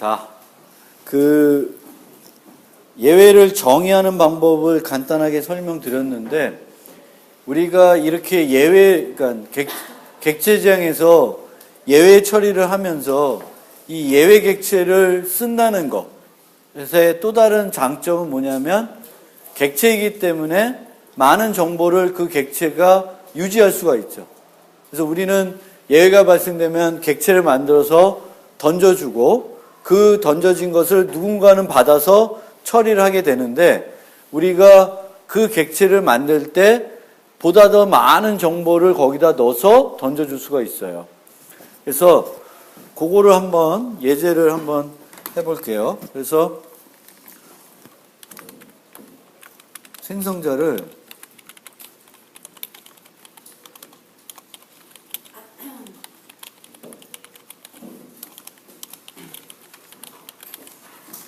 자, 그 예외를 정의하는 방법을 간단하게 설명드렸는데 우리가 이렇게 예외, 그러니까 객, 객체지향에서 예외 처리를 하면서 이 예외 객체를 쓴다는 것. 그래서의 또 다른 장점은 뭐냐면 객체이기 때문에 많은 정보를 그 객체가 유지할 수가 있죠. 그래서 우리는 예외가 발생되면 객체를 만들어서 던져주고 그 던져진 것을 누군가는 받아서 처리를 하게 되는데 우리가 그 객체를 만들 때 보다 더 많은 정보를 거기다 넣어서 던져줄 수가 있어요. 그래서 그거를 한번 예제를 한번 해볼게요. 그래서 생성자를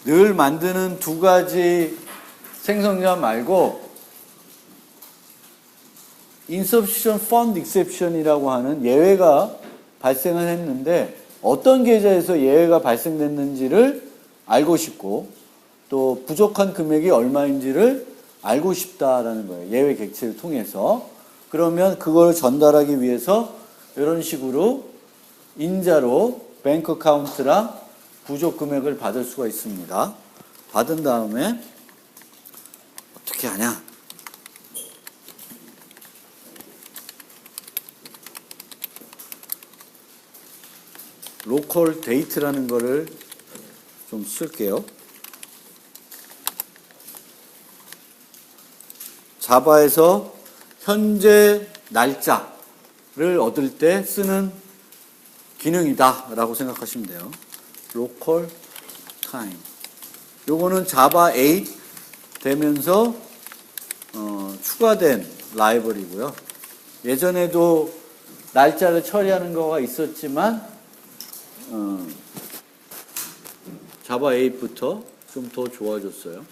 늘 만드는 두 가지 생성자 말고 insufficient fund exception이라고 하는 예외가 발생을 했는데 어떤 계좌에서 예외가 발생됐는지를 알고 싶고 또 부족한 금액이 얼마인지를 알고 싶다라는 거예요. 예외 객체를 통해서. 그러면 그걸 전달하기 위해서 이런 식으로 인자로 뱅크 카운트랑 부족 금액을 받을 수가 있습니다. 받은 다음에 어떻게 하냐? 로컬 데이트라는 거를 좀 쓸게요. 자바에서 현재 날짜를 얻을 때 쓰는 기능이다라고 생각하시면 돼요. 로컬 타임. 요거는 자바 8 되면서 어, 추가된 라이벌이고요. 예전에도 날짜를 처리하는 거가 있었지만 어, 자바 8부터 좀 더 좋아졌어요.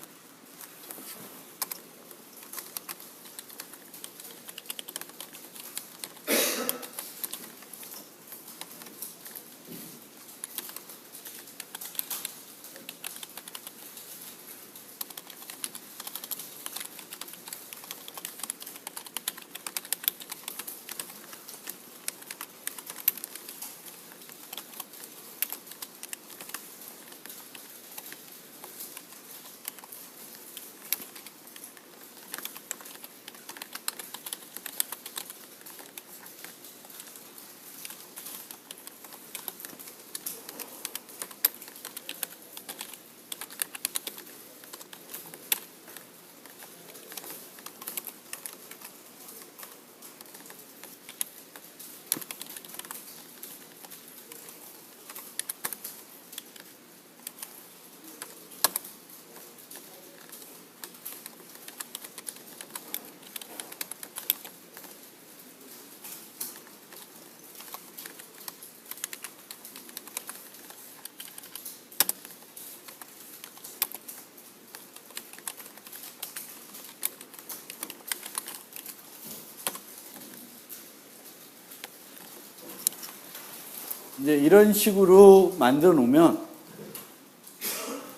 이제 이런 식으로 만들어 놓으면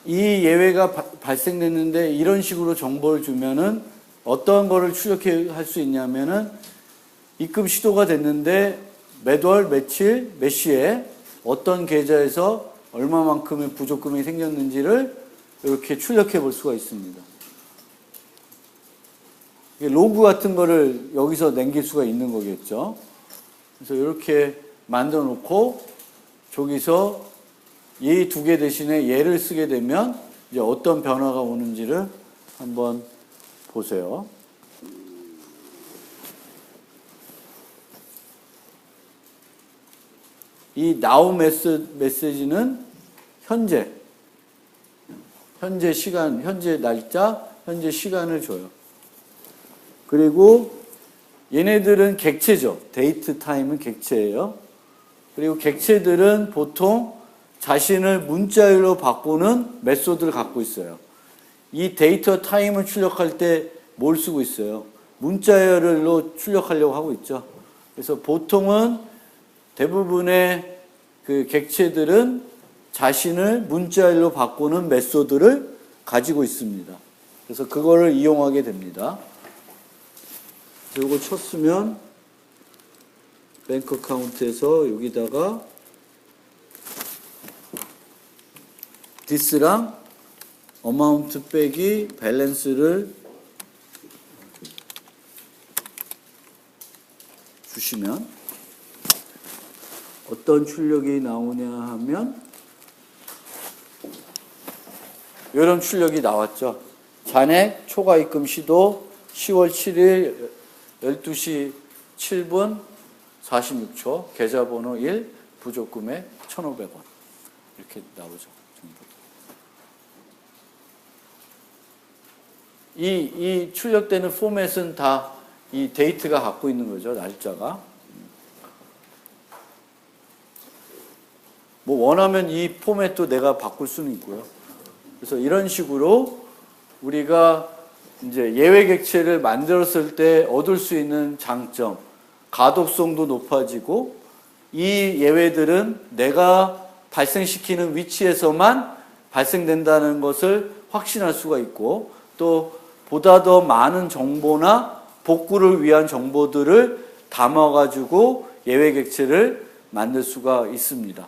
이 예외가 바- 발생됐는데 이런 식으로 정보를 주면은 어떤 거를 추적해 할 수 있냐면은 입금 시도가 됐는데 몇 월, 며칠, 몇 시에 어떤 계좌에서 얼마만큼의 부족금이 생겼는지를 이렇게 출력해 볼 수가 있습니다. 로그 같은 거를 여기서 남길 수가 있는 거겠죠. 그래서 이렇게 만들어 놓고 저기서 이 두 개 대신에 얘를 쓰게 되면 이제 어떤 변화가 오는지를 한번 보세요. 이 now 메시- 메시지는 현재, 현재 시간, 현재 날짜, 현재 시간을 줘요. 그리고 얘네들은 객체죠. 데이트 타임은 객체예요. 그리고 객체들은 보통 자신을 문자열로 바꾸는 메소드를 갖고 있어요. 이 데이터 타임을 출력할 때 뭘 쓰고 있어요? 문자열로 출력하려고 하고 있죠. 그래서 보통은 대부분의 그 객체들은 자신을 문자일로 바꾸는 메소드를 가지고 있습니다. 그래서 그거를 이용하게 됩니다. 이거 쳤으면 뱅크 카운트에서 여기다가 디스랑 어마운트 빼기 밸런스를 주시면 어떤 출력이 나오냐 하면 이런 출력이 나왔죠. 잔액 초과 입금 시도 10월 7일 12시 7분 46초 계좌번호 1 부족금액 1,500원 이렇게 나오죠. 이, 이 출력되는 포맷은 다 이 데이트가 갖고 있는 거죠. 날짜가. 뭐 원하면 이 포맷도 내가 바꿀 수는 있고요. 그래서 이런 식으로 우리가 이제 예외 객체를 만들었을 때 얻을 수 있는 장점, 가독성도 높아지고 이 예외들은 내가 발생시키는 위치에서만 발생된다는 것을 확신할 수가 있고 또 보다 더 많은 정보나 복구를 위한 정보들을 담아가지고 예외 객체를 만들 수가 있습니다.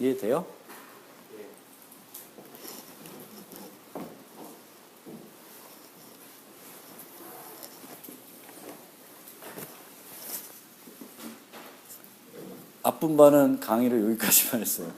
이해돼요? 앞분반은 강의를 여기까지만 했어요.